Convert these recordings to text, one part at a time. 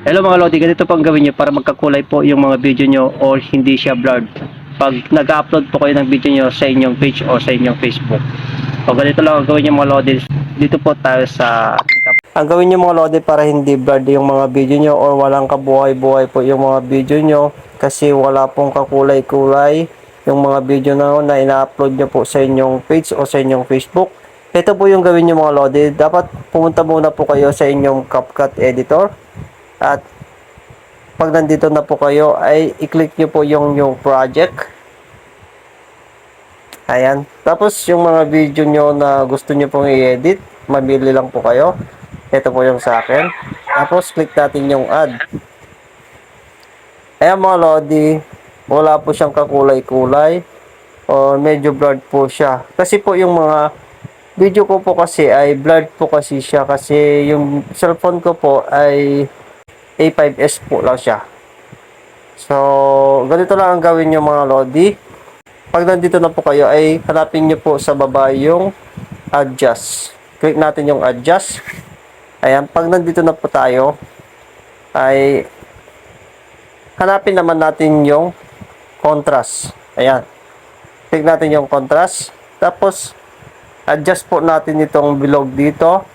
Hello mga Lodi, ganito po ang gawin nyo para magkakulay po yung mga video nyo o hindi siya blurred. Pag nag-upload po kayo ng video nyo sa inyong page o sa inyong Facebook. So ganito lang ang gawin nyo mga Lodi. Dito po tayo sa ang gawin nyo mga Lodi para hindi blurred yung mga video nyo or walang kabuhay-buhay po yung mga video nyo kasi wala pong kakulay-kulay yung mga video na, na ina-upload nyo po sa inyong page o sa inyong Facebook. Ito po yung gawin nyo mga Lodi. Dapat pumunta muna po kayo sa inyong CapCut editor at pag nandito na po kayo ay i-click nyo po yung new project. Ayan. Tapos yung mga video nyo na gusto nyo pong i-edit, mabili lang po kayo. Ito po yung sa akin. Tapos click natin yung add. Ayan mga Lodi, wala po siyang kakulay-kulay o medyo blurred po siya. Kasi po yung mga video ko po kasi ay blurred po kasi siya kasi yung cellphone ko po ay A5S po lang siya. So, ganito lang ang gawin nyo mga Lodi. Pag nandito na po kayo ay hanapin nyo po sa baba yung adjust. Click natin yung adjust. Ayan, pag nandito na po tayo ay hanapin naman natin yung contrast. Ayan. Click natin yung contrast. Tapos, adjust po natin itong bilog dito.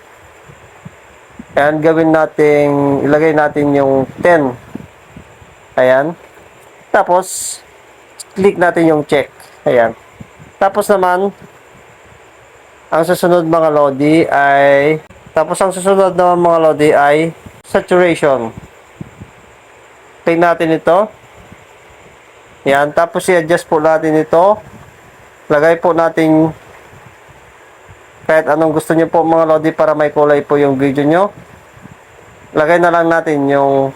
Ayan, gawin natin, ilagay natin yung 10. Ayan. Tapos, click natin yung check. Ayan. Tapos naman, ang susunod mga Lodi ay, tapos ang susunod naman mga Lodi ay saturation. Click natin ito. Ayan. Tapos i-adjust po natin ito. Lagay po natin kahit anong gusto nyo po mga Lodi para may kulay po yung video nyo. Lagay na lang natin yung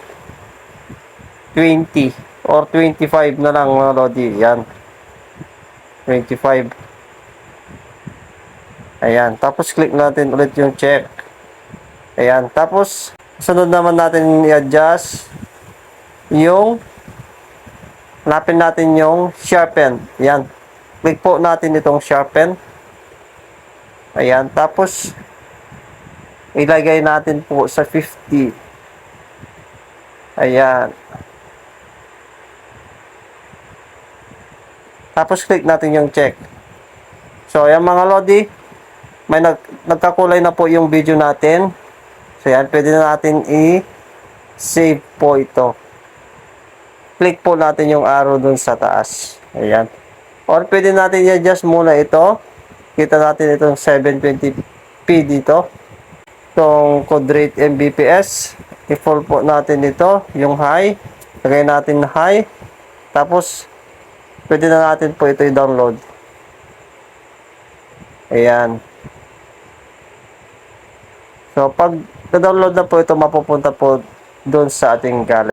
20 or 25 na lang mga Lodi. Yan. 25. Ayan. Tapos click natin ulit yung check. Ayan. Tapos sunod naman natin i-adjust yung hanapin natin yung sharpen. Ayan. Click po natin itong sharpen. Ayan. Tapos, ilagay natin po sa 50. Ayan. Tapos, click natin yung check. So, ayan mga Lodi. May nag, nagkakulay na po yung video natin. So, ayan. Pwede na natin i-save po ito. Click po natin yung arrow dun sa taas. Ayan. Or pwede natin i-adjust muna ito. Kita natin itong 720p dito. Itong code rate Mbps. I-full po natin ito, yung high. Lagay natin na high. Tapos, pwede na natin po ito i-download. Ayan. So, pag na-download na po ito, mapupunta po doon sa ating gallery.